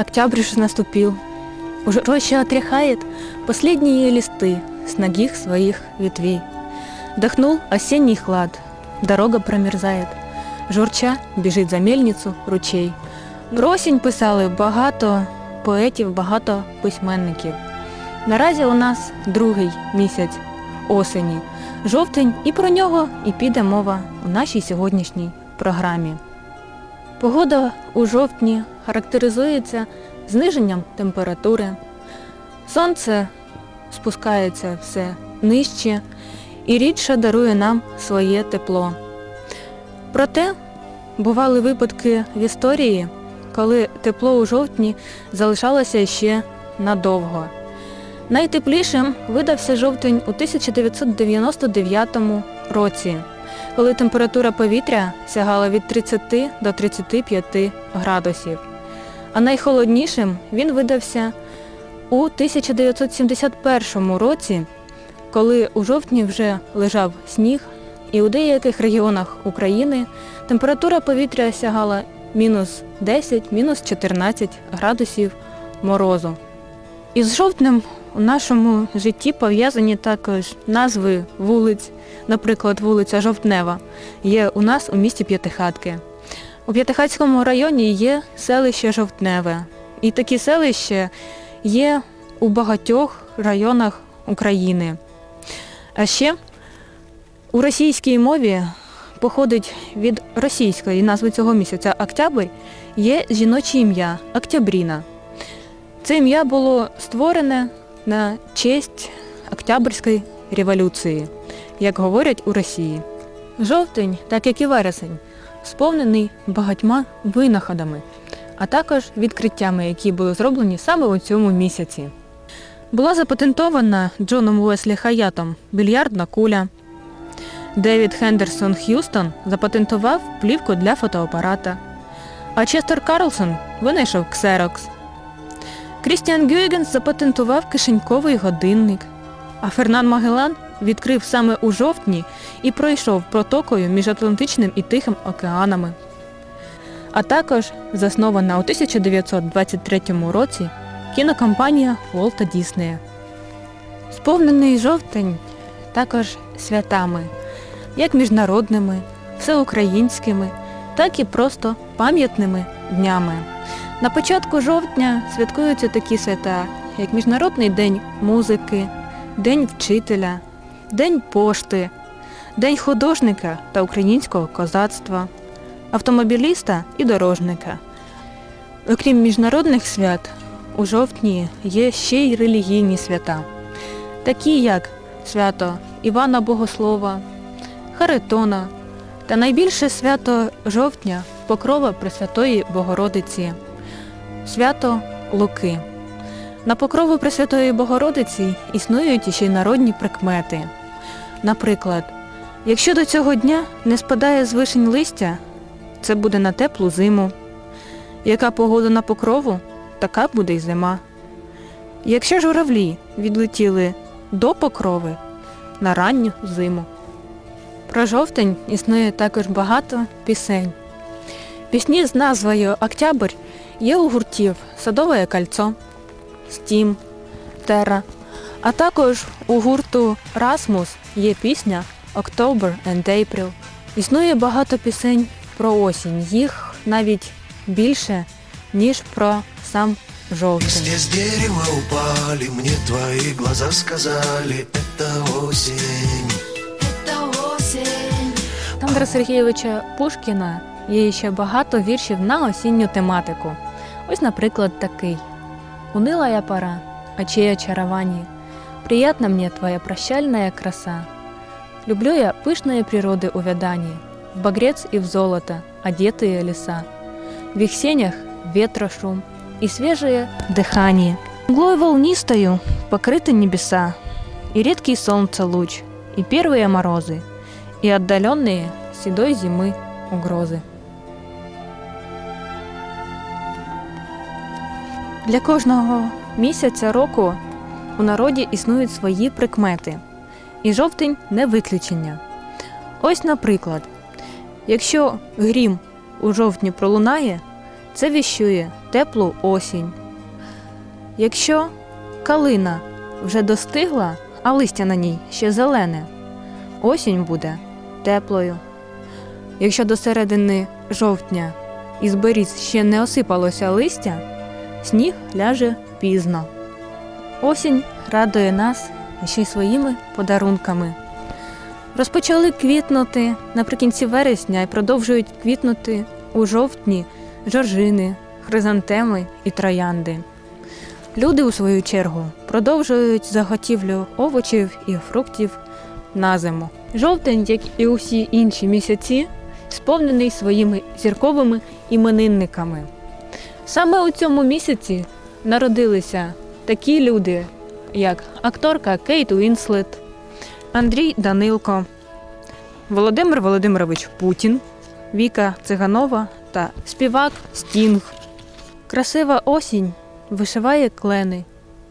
Октябрь уже наступил. Уже роща отряхает последние листы с ногих своих ветвей. Дохнул осенний хлад, дорога промерзает. Журча біжить за мельницю ручей. Про осінь писали багато поетів, багато письменників. Наразі у нас другий місяць осені, жовтень, і про нього і піде мова у нашій сьогоднішній програмі. Погода у жовтні характеризується зниженням температури. Сонце спускається все нижче і рідше дарує нам своє тепло. Проте бували випадки в історії, коли тепло у жовтні залишалося ще надовго. Найтеплішим видався жовтень у 1999 році, коли температура повітря сягала від 30 до 35 градусів. А найхолоднішим він видався у 1971 році, коли у жовтні вже лежав сніг, і у деяких регіонах України температура повітря сягала мінус 10, мінус 14 градусів морозу. Із жовтнем у нашому житті пов'язані також назви вулиць, наприклад, вулиця Жовтнева є у нас у місті П'ятихатки. У П'ятихатському районі є селище Жовтневе. І такі селища є у багатьох районах України. А ще у російській мові походить від російської назви цього місяця Октябрь, є жіноче ім'я Октябріна. Це ім'я було створене на честь Октябрьської революції, як говорять у Росії. Жовтень, так як і вересень, сповнений багатьма винаходами, а також відкриттями, які були зроблені саме у цьому місяці. Була запатентована Джоном Уеслі Хаятом більярдна куля. Девід Хендерсон Х'юстон запатентував плівку для фотоапарата. А Честер Карлсон винайшов ксерокс. Крістіан Гюйгенс запатентував кишеньковий годинник. А Фернан Магелан відкрив саме у жовтні і пройшов протокою між Атлантичним і Тихим океанами. А також заснована у 1923 році кінокомпанія Волта Діснея. Сповнений жовтень також святами, як міжнародними, всеукраїнськими, так і просто пам'ятними днями. На початку жовтня святкуються такі свята, як Міжнародний день музики, День вчителя, День пошти, День художника та українського козацтва, автомобіліста і дорожника. Окрім міжнародних свят, у жовтні є ще й релігійні свята, такі як свято Івана Богослова, Харитона та найбільше свято жовтня Покрова Пресвятої Богородиці, свято Луки. На покрову Пресвятої Богородиці існують іще й народні прикмети. Наприклад, якщо до цього дня не спадає з вишень листя, це буде на теплу зиму. Яка погода на покрову, така буде й зима. Якщо журавлі відлетіли до покрови на ранню зиму. Про жовтень існує також багато пісень. Пісні з назвою Октябрь є у гуртів Садове кольцо, Стім, Тера, а також у гурту Расмус є пісня October and April. Існує багато пісень про осінь, їх навіть більше, ніж про сам жовтень. Листья с дерева упали, мне твои глаза сказали, это осень. Это осень. Олександра Сергійовича Пушкіна є ще багато віршів на осінню тематику. Ось, наприклад, такий. Унылая пора, очей очарований, Приятна мне твоя прощальная краса. Люблю я пышные природы увяданий, В багрец и в золото одетые леса, В их сенях ветра шум и свежее дыхание. Мглой волнистою покрыты небеса, И редкий солнца луч, и первые морозы, И отдаленные седой зимы угрозы. Для кожного місяця року у народі існують свої прикмети, і жовтень не виключення. Ось, наприклад, якщо грім у жовтні пролунає, це віщує теплу осінь. Якщо калина вже достигла, а листя на ній ще зелене, осінь буде теплою. Якщо до середини жовтня із беріз ще не осипалося листя, сніг ляже пізно. Осінь радує нас ще й своїми подарунками. Розпочали квітнути наприкінці вересня і продовжують квітнути у жовтні жоржини, хризантеми і троянди. Люди, у свою чергу, продовжують заготівлю овочів і фруктів на зиму. Жовтень, як і усі інші місяці, сповнений своїми зірковими іменинниками. Саме у цьому місяці народилися такі люди, як акторка Кейт Уінслет, Андрій Данилко, Володимир Володимирович Путін, Віка Циганова та співак Стінг. Красива осінь вишиває клени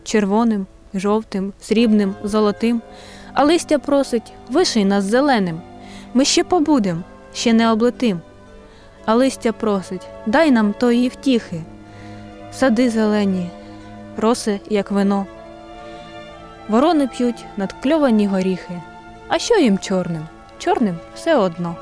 червоним, жовтим, срібним, золотим, а листя просить виший нас зеленим. Ми ще побудем, ще не облетим. А листя просить дай нам тої втіхи. Сади зелені, роси, як вино. Ворони п'ють надкльовані горіхи. А що їм чорним? Чорним все одно.